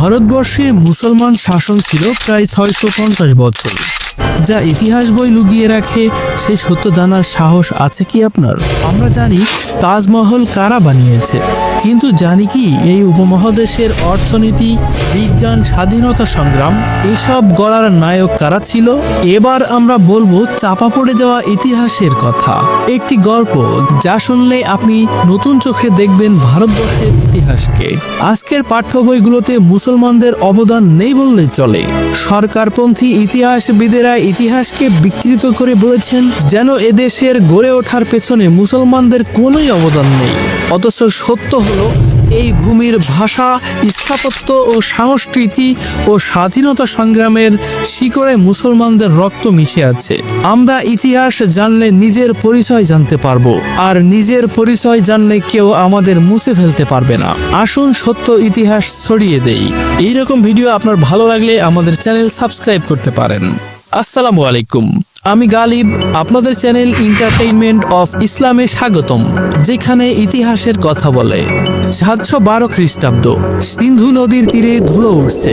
ভারতবর্ষে মুসলমান শাসন ছিল প্রায় ছয়শো পঞ্চাশ বছর। যা ইতিহাস বই লুকিয়ে রাখে সেই সত্য জানার সাহস আছে কি আপনার? আমরা জানি তাজমহল কারা বানিয়েছে, কিন্তু জানি কি এই উপমহাদেশের অর্থনীতি, বিজ্ঞান, স্বাধীনতা সংগ্রাম, এসব গড়ার নায়ক কারা ছিল? এবার আমরা বলব চাপা পড়ে যাওয়া ইতিহাসের কথা। একটি গল্প যা শুনলে আপনি নতুন চোখে দেখবেন ভারতবর্ষের ইতিহাসকে। আজকের পাঠ্য বইগুলোতে মুসলমানদের অবদান নেই বললে চলে। সরকারপন্থী ইতিহাসবিদেরা ইতিহাসকে বিকৃত করে বলেছেন যেন এদেশের গড়ে ওঠার পেছনে মুসলমানদের কোনোই অবদান নেই। অথচ সত্য হলো, এই ভূমির ভাষা, স্থাপত্য ও সংস্কৃতি ও স্বাধীনতা সংগ্রামের শিকড়ে মুসলমানদের রক্ত মিশে আছে। আমরা ইতিহাস জানলে নিজের পরিচয় জানতে পারব, আর নিজের পরিচয় জানলে কেউ আমাদের মুছে ফেলতে পারবে না। আসুন সত্য ইতিহাস ছড়িয়ে দেই। এইরকম ভিডিও আপনার ভালো লাগলে আমাদের চ্যানেল সাবস্ক্রাইব করতে পারেন। আসসালামু আলাইকুম। আমি গালিব আপনাদের চ্যানেল এন্টারটেইনমেন্ট অফ ইসলামে স্বাগতম যেখানে ইতিহাসের কথা বলে। সাতশো বারো খ্রিস্টাব্দ সিন্ধু নদীর তীরে ধুলো উঠছে।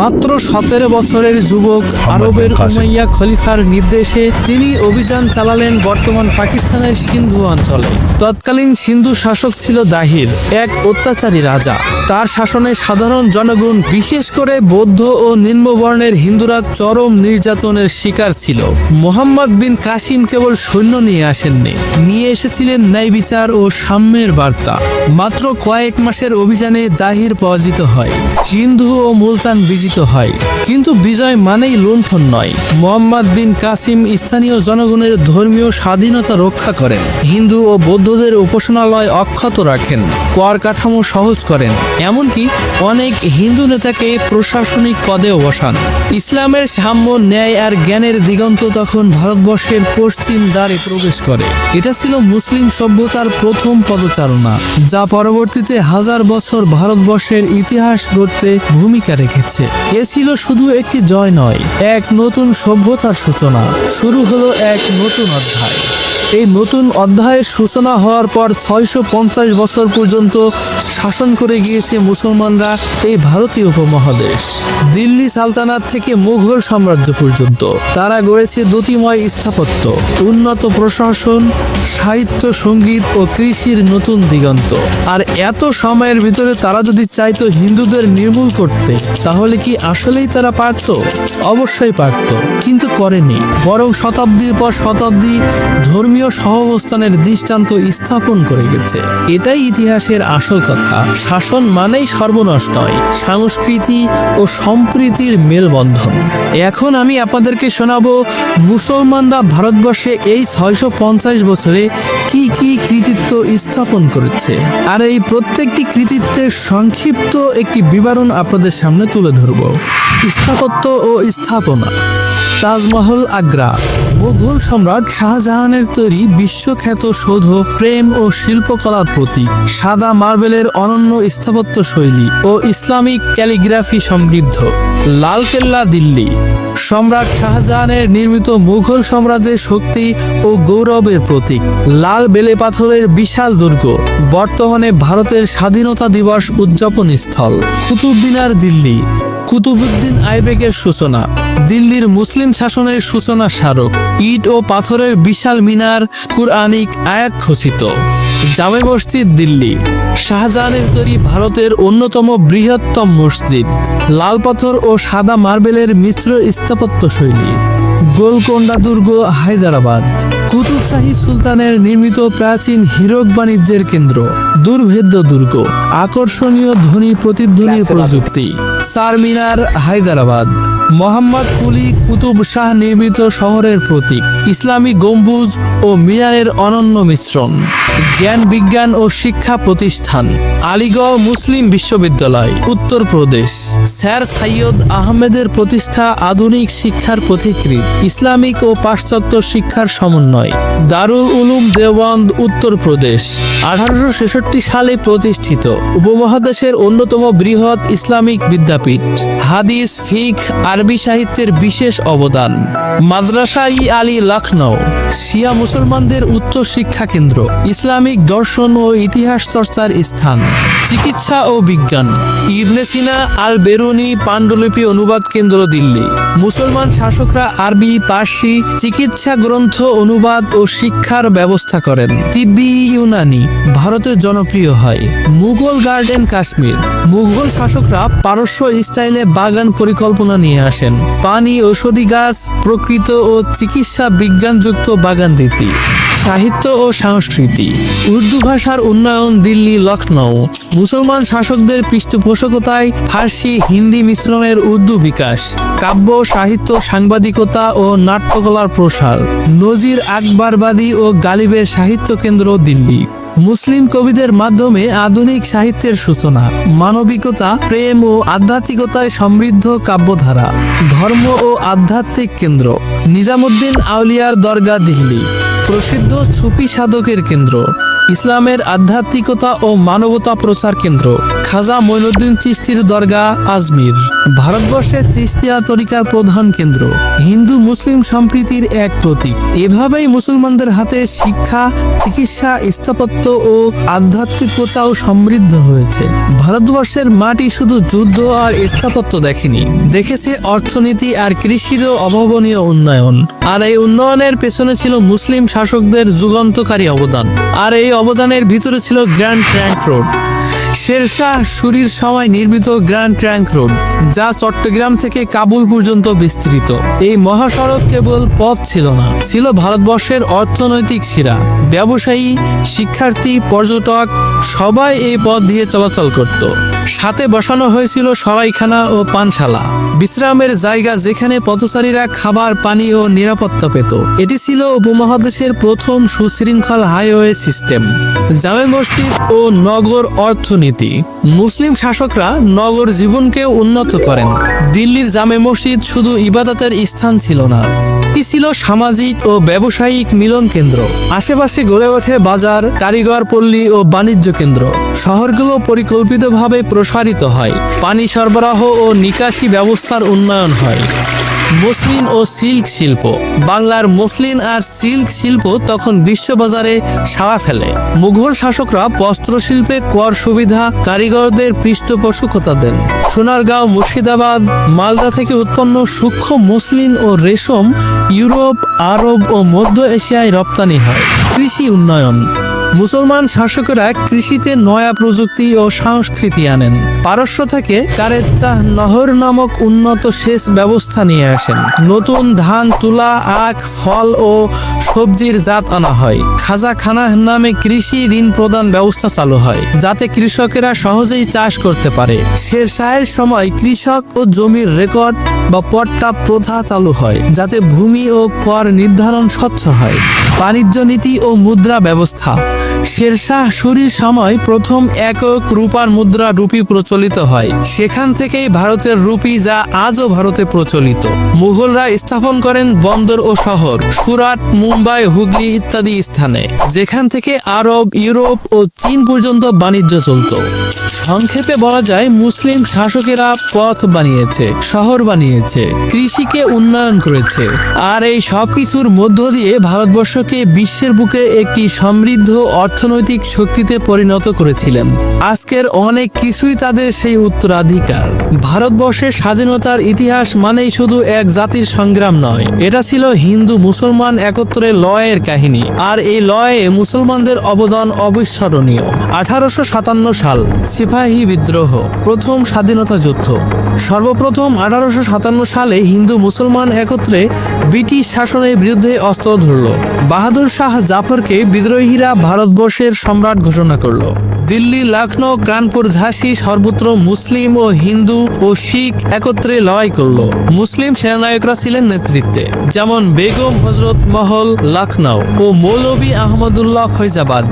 মাত্র সতেরো বছরের যুবক আরবের উমাইয়া খলিফার নির্দেশে তিনি অভিযান চালালেন বর্তমান পাকিস্তানের সিন্ধু অঞ্চলে। তৎকালীন সিন্ধু শাসক ছিল দাহির এক অত্যাচারী রাজা। তার শাসনে সাধারণ জনগণ বিশেষ করে বৌদ্ধ ও নিম্নবর্ণের হিন্দুরা চরম নির্যাতনের শিকার ছিল। মোহাম্মদ বিন কাসিম কেবল সৈন্য নিয়ে আসেননি, নিয়ে এসেছিলেন ন্যায় বিচার ও সাম্যের বার্তা। মাত্র কয়েক মাসের অভিযানে দাহির পরাজিত হয়, সিন্ধু ও মুলতান বিজিত হয়। কিন্তু বিজয় মানেই লুণ্ঠন নয়। মোহাম্মদ বিন কাসিম স্থানীয় জনগণের ধর্মীয় স্বাধীনতা রক্ষা করেন, হিন্দু ও বৌদ্ধদের উপাসনালয় অক্ষত রাখেন, কর কাঠামো সহজ করেন। এমনকি অনেক হিন্দু নেতাকে প্রশাসনিক পদেও বসান। ইসলামের সাম্য, ন্যায় আর জ্ঞানের দিগন্ত তখন ভারতবর্ষের পশ্চিম দ্বারে প্রবেশ করে। এটা ছিল মুসলিম সভ্যতার প্রথম পদচারণা, যা পরবর্তীতে হাজার বছর ভারতবর্ষের ইতিহাস গড়তে ভূমিকা রেখেছে। এ ছিল শুধু একটি জয় নয়, এক নতুন সভ্যতার সূচনা। শুরু হলো এক নতুন অধ্যায়। এই নতুন অধ্যায়ের সূচনা হওয়ার পর ছয়শো পঞ্চাশ বছর পর্যন্ত শাসন করে গিয়েছে মুসলমানরা এই ভারতীয় উপমহাদেশ। দিল্লি সালতানাত থেকে মুঘল সাম্রাজ্য পর্যন্ত। তারা গড়েছে দ্যুতিময় স্থাপত্য, উন্নত প্রশাসন, সাহিত্য, সংগীত ও কৃষির নতুন দিগন্ত। আর এত সময়ের ভিতরে তারা যদি চাইতো হিন্দুদের নির্মূল করতে, তাহলে কি আসলেই তারা পারত? অবশ্যই পারত, কিন্তু করেনি। বরং শতাব্দীর পর শতাব্দী ধর্মীয় সহাবস্থানের দৃষ্টান্ত স্থাপন করে গেছে। এটাই ইতিহাসের আসল কথা। শাসন মানেই সর্বনাশ নয়, সংস্কৃতি ও সম্প্রীতির মেলবন্ধন। এখন আমি আপনাদেরকে শোনাবো, মুসলমানরা ভারতবর্ষে এই ছয়শো পঞ্চাশ বছরে কি কি কৃতিত্ব স্থাপন করেছে? আর এই প্রত্যেকটি কৃতিত্বের সংক্ষিপ্ত একটি বিবরণ আপনাদের সামনে তুলে ধরব। স্থাপত্য ও স্থাপনা। তাজমহল আগ্রা। মুঘল সম্রাট শাহজাহানের তৈরি বিশ্বখ্যাত সৌধ প্রেম ও শিল্পকলার প্রতীক। সাদা মার্বেলের অনন্য স্থাপত্য শৈলী ও ইসলামিক ক্যালিগ্রাফি সমৃদ্ধ। লালকেল্লা, দিল্লি। সম্রাট শাহজাহানের নির্মিত মুঘল সাম্রাজ্যের শক্তি ও গৌরবের প্রতীক। লাল বেলে পাথরের বিশাল দুর্গ। বর্তমানে ভারতের স্বাধীনতা দিবস উদযাপন স্থল কুতুব মিনার দিল্লি। কুতুবুদ্দিন আইবেকের সূচনা। দিল্লির মুসলিম শাসনের সূচনা স্মারক ইট ও পাথরের বিশাল মিনার কুরআনিক আয়াত খচিত জামে মসজিদ দিল্লি শাহজাহানের তৈরি ভারতের অন্যতম বৃহত্তম মসজিদ লাল পাথর ও সাদা মার্বেলের মিশ্র স্থাপত্য শৈলী গোলকোন্ডা দুর্গ হায়দ্রাবাদ কুতুবশাহী সুলতানের নির্মিত প্রাচীন হীরক বাণিজ্যের কেন্দ্র দুর্ভেদ্য দুর্গ আকর্ষণীয় ধ্বনি প্রতিধ্বনির প্রযুক্তি চারমিনার হায়দ্রাবাদ। মোহাম্মদ কুলি কুতুব শাহ নির্মিত শহরের প্রতীক, ইসলামী গম্বুজ ও মিনারের অনন্য মিশ্রণ, জ্ঞান বিজ্ঞান ও শিক্ষা প্রতিষ্ঠান, আলিগড় মুসলিম বিশ্ববিদ্যালয় উত্তরপ্রদেশ স্যার সৈয়দ আহমেদের প্রতিষ্ঠা আধুনিক শিক্ষার পথিকৃৎ ইসলামিক ও পাশ্চাত্য শিক্ষার সমন্বয়। দারুল উলুম দেওবন্দ উত্তরপ্রদেশ আঠারোশো ছেষট্টি সালে প্রতিষ্ঠিত উপমহাদেশের অন্যতম বৃহৎ ইসলামিক বিদ্যাপীঠ, হাদিস ফিক আরবি সাহিত্যের বিশেষ অবদান। মাদ্রাসা ই আলী লখনৌ শিয়া মুসলমানদের উচ্চ শিক্ষা কেন্দ্র, ইসলামিক দর্শন ও ইতিহাস চর্চার স্থান। চিকিৎসা ও বিজ্ঞান, ইবনে সিনা আল বেরুনি পাণ্ডুলিপি অনুবাদ কেন্দ্র দিল্লি। মুসলমান শাসকরা আরবি, পার্সি, চিকিৎসা গ্রন্থ অনুবাদ ও শিক্ষার ব্যবস্থা করেন। তিব্বি ইউনানি, ভারতে জনপ্রিয় হয়। মুঘল গার্ডেন কাশ্মীর, মুঘল শাসকরা পারস্য স্টাইলে বাগান পরিকল্পনা নিয়ে আসেন। পানি, ঔষধি গাছ, প্রকৃত ও চিকিৎসা বিজ্ঞানযুক্ত বাগান রীতি, সাহিত্য ও সংস্কৃতি, উর্দু ভাষার উন্নয়ন দিল্লি লখনৌ মুসলমান শাসকদের পৃষ্ঠপোষকতায় ফার্সি, হিন্দি মিশ্রণের উর্দু বিকাশ, কাব্য, সাহিত্য, সাংবাদিকতা ও নাট্যকলার প্রসার, নজির আকবরবাদী ও গালিবের সাহিত্য কেন্দ্র দিল্লি। মুসলিম কবিদের মাধ্যমে আধুনিক সাহিত্যের সূচনা, মানবিকতা, প্রেম ও আধ্যাত্মিকতায় সমৃদ্ধ কাব্যধারা, ধর্ম ও আধ্যাত্মিক কেন্দ্র, নিজামুদ্দিন আউলিয়ার দরগা দিল্লি, প্রসিদ্ধ সুফি সাধকের কেন্দ্র। ইসলামের আধ্যাত্মিকতা ও মানবতা প্রচার কেন্দ্র, খাজা মঈনুদ্দিন চিস্তির দরগা আজমির। ভারতবর্ষের চিস্তিয়া তরিকার প্রধান কেন্দ্র, হিন্দু মুসলিম সম্প্রীতির এক প্রতীক। এভাবেই মুসলমানদের হাতে শিক্ষা, চিকিৎসা, স্থাপত্য ও আধ্যাত্মিকতাও সমৃদ্ধ হয়েছে। ভারতবর্ষের মাটি শুধু যুদ্ধ আর স্থাপত্য দেখেনি, দেখেছে অর্থনীতি আর কৃষিরও অভাবনীয় উন্নয়ন। আর এই উন্নয়নের পেছনে ছিল মুসলিম শাসকদের যুগান্তকারী অবদান। আর এই অবদানের ভিতরে ছিল গ্র্যান্ড ট্র্যাঙ্ক রোড শেরশাহ সুরির সময় নির্মিত গ্র্যান্ড ট্র্যাঙ্ক রোড যা চট্টগ্রাম থেকে কাবুল পর্যন্ত বিস্তৃত। এই মহাসড়ক কেবল পথ ছিল না, ছিল ভারতবর্ষের অর্থনৈতিক শিরা। ব্যবসায়ী, শিক্ষার্থী, পর্যটক সবাই এই পথ দিয়ে চলাচল করত। সাথে বসানো হয়েছিল সরাইখানা ও পানশালা। বিশ্রামের জায়গা যেখানে পথচারীরা খাবার, পানি ও নিরাপত্তা পেত। এটি ছিল উপমহাদেশের প্রথম সুশৃঙ্খল হাইওয়ে সিস্টেম। জামে মসজিদ ও নগর অর্থনীতি। মুসলিম শাসকরা নগর জীবনকে উন্নত করেন। দিল্লির জামে মসজিদ শুধু ইবাদতের স্থান ছিল না এটি ছিল সামাজিক ও ব্যবসায়িক মিলন কেন্দ্র। আশেপাশে গড়ে ওঠে বাজার, কারিগর, পল্লী ও বাণিজ্য কেন্দ্র। শহরগুলো পরিকল্পিতভাবে প্রসারিত হয়। পানি সরবরাহ ও নিকাশি ব্যবস্থার উন্নয়ন হয়। মসলিন ও সিল্ক শিল্প। বাংলার মসলিন আর সিল্ক শিল্প তখন বিশ্ববাজারে সাড়া ফেলে। মুঘল শাসকরা বস্ত্র শিল্পে কর সুবিধা কারিগরদের পৃষ্ঠপোষকতা দেন। সোনারগাঁও, মুর্শিদাবাদ, মালদা থেকে উৎপন্ন সূক্ষ্ম মসলিন ও রেশম ইউরোপ, আরব ও মধ্য এশিয়ায় রপ্তানি হয়। কৃষি উন্নয়ন মুসলমান শাসকেরা কৃষিতে নয়া প্রযুক্তি ও সংস্কৃতি আনেন। পারস্য থেকে কারেত্তাহ নহর নামক উন্নত সেচ ব্যবস্থা নিয়ে আসেন। নতুন ধান, তুলা, আখ, ফল ও সবজির জাত আনা হয়। খাজা খানা নামে কৃষি ঋণ প্রদান ব্যবস্থা চালু হয়, যাতে কৃষকেরা সহজেই চাষ করতে পারে। শের শাহের সময় কৃষক ও জমির রেকর্ড বা পট্টা প্রথা চালু হয়, যাতে ভূমি ও কর নির্ধারণ স্বচ্ছ হয়। বাণিজ্য নীতি ও মুদ্রা ব্যবস্থা। শেরশাহ সুরির সময় প্রথম একক রূপার মুদ্রা রুপি প্রচলিত হয়। সেখান থেকেই ভারতের রুপি যা আজও ভারতে প্রচলিত। মুঘলরা স্থাপন করেন বন্দর ও শহর, সুরাট, মুম্বাই, হুগলি ইত্যাদি স্থানে, যেখান থেকে আরব, ইউরোপ ও চীন পর্যন্ত বাণিজ্য চলত। সংক্ষেপে বলা যায়, মুসলিম শাসকেরা পথ বানিয়েছে, শহর বানিয়েছে, কৃষিকে উন্নয়ন করেছে। আর এই সবকিছুর মধ্য দিয়ে ভারতবর্ষকে বিশ্বের বুকে একটি সমৃদ্ধ অর্থনৈতিক শক্তিতে পরিণত করেছিলেন। আজকের অনেক কিছুই তাদের সেই উত্তরাধিকার। ভারতবর্ষের স্বাধীনতার ইতিহাস মানেই শুধু এক জাতির সংগ্রাম নয়। এটা ছিল হিন্দু মুসলমান একত্রে লয়ের কাহিনী। আর এই লয়ে মুসলমানদের অবদান অবিস্মরণীয়। আঠারোশো সাতান্ন সাল, সিপাহী বিদ্রোহ, প্রথম স্বাধীনতা যুদ্ধ। সর্বপ্রথম আঠারোশো সাতান্ন সালে হিন্দু মুসলমান একত্রে ব্রিটিশ শাসনের বিরুদ্ধে অস্ত্র ধরল। বাহাদুর শাহ জাফরকে বিদ্রোহীরা ভারতবর্ষের সম্রাট ঘোষণা করল। দিল্লি, লখনৌ, কানপুর, ঝাঁসি সর্বত্র মুসলিম ও হিন্দু ও শিখ একত্রে লড়াই করল। মুসলিম সেনানায়করা ছিলেন নেতৃত্বে, যেমন বেগম হজরত মহল, লখনৌ ও মৌলভী আহমদুল্লাহ ফৈজাবাদ।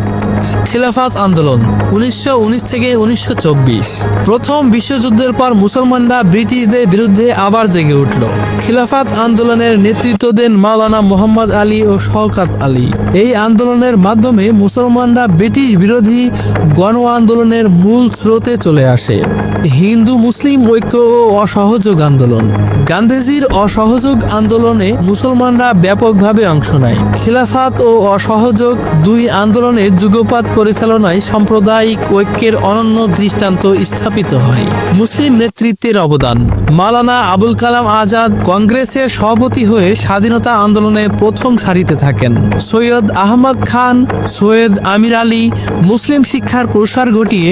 খিলাফাত আন্দোলন উনিশশো থেকে উনিশশো চব্বিশ। প্রথম বিশ্বযুদ্ধের পর মুসলমানরা ব্রিটিশদের বিরুদ্ধে আবার জেগে উঠল। খিলাফাত আন্দোলনের নেতৃত্ব দেন মাওলানা মোহাম্মদ আলী ও শওকাত আলী। এই আন্দোলনের মাধ্যমে মুসলমানরা ব্রিটিশ বিরোধী গণ আন্দোলনের মূল স্রোতে চলে আসে। হিন্দু, মুসলিম ঐক্য ও অসহযোগ আন্দোলন। গান্ধীজির অসহযোগ আন্দোলনে মুসলমানরা ব্যাপকভাবে অংশ নেয়। খিলাফাত ও অসহযোগ দুই আন্দোলনের যুগপাত পরিচালনায় সাম্প্রদায়িক ঐক্যের অনন্য দৃষ্টান্ত স্থাপিত হয়। মুসলিম নেতৃত্বের অবদান। মালানা আবুল কালাম আজাদ কংগ্রেসের সভাপতি হয়ে স্বাধীনতা আন্দোলনে প্রথম সারিতে থাকেন। সৈয়দ আহমদ খান, সৈয়দ আমির আলী, মুসলিম শিক্ষার প্রসার ঘটিয়ে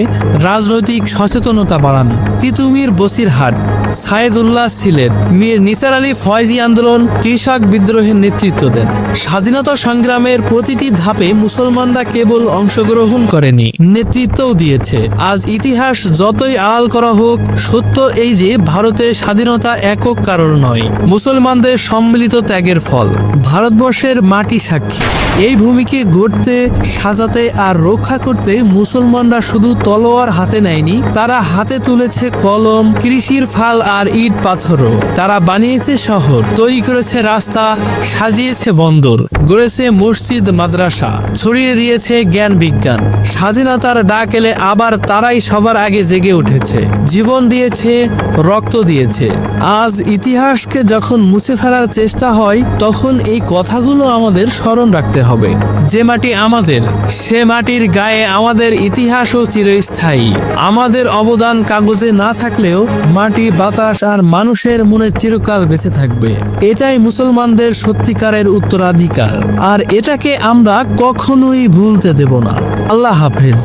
রাজনৈতিক সচেতনতা বাড়ান। তিতুমির বসিরহাট সায়েদুল্লাহ সিলেট। মীর নিসার আলী ফয়জি আন্দোলন কৃষক বিদ্রোহের নেতৃত্ব দেন। স্বাধীনতা সংগ্রামের প্রতিটি ধাপে মুসলমানরা কেবল অংশগ্রহণ করেনি, নেতৃত্বও দিয়েছে। আজ ইতিহাস যতই আড়াল করা হোক, সত্য এই যে ভারতের স্বাধীনতা একক কারণ নয়, মুসলমানদের সম্মিলিত ত্যাগের ফল। ভারতবর্ষের মাটি সাক্ষী। এই ভূমিকে গড়তে, সাজাতে আর রক্ষা করতে মুসলমানরা শুধু তলোয়ার হাতে নেয়নি, তারা হাতে তুলেছে কলম, কৃষির ফাল আর ইট পাথরও। তারা বানিয়েছে শহর, তৈরি করেছে রাস্তা, সাজিয়েছে বন্দর, গড়েছে মসজিদ, মাদ্রাসা, ছড়িয়ে দিয়েছে জ্ঞান বিজ্ঞান। স্বাধীনতার ডাক এলে আবার তারাই সবার আগে জেগে উঠেছে, জীবন দিয়েছে, রক্ত দিয়েছে। আজ ইতিহাসকে যখন মুছে ফেলার চেষ্টা হয়, তখন এই কথাগুলো আমাদের স্মরণ রাখতে হবে। যে মাটি আমাদের, সে মাটির গায়ে আমাদের ইতিহাসও চিরস্থায়ী। আমাদের অবদান কাগজে না থাকলেও মাটি বাতাস আর মানুষের মনে চিরকাল বেঁচে থাকবে। এটাই মুসলমানদের সত্যিকারের উত্তরাধিকার। আর এটাকে আমরা কখনোই ভুলতে দেব না। আল্লাহ হাফেজ।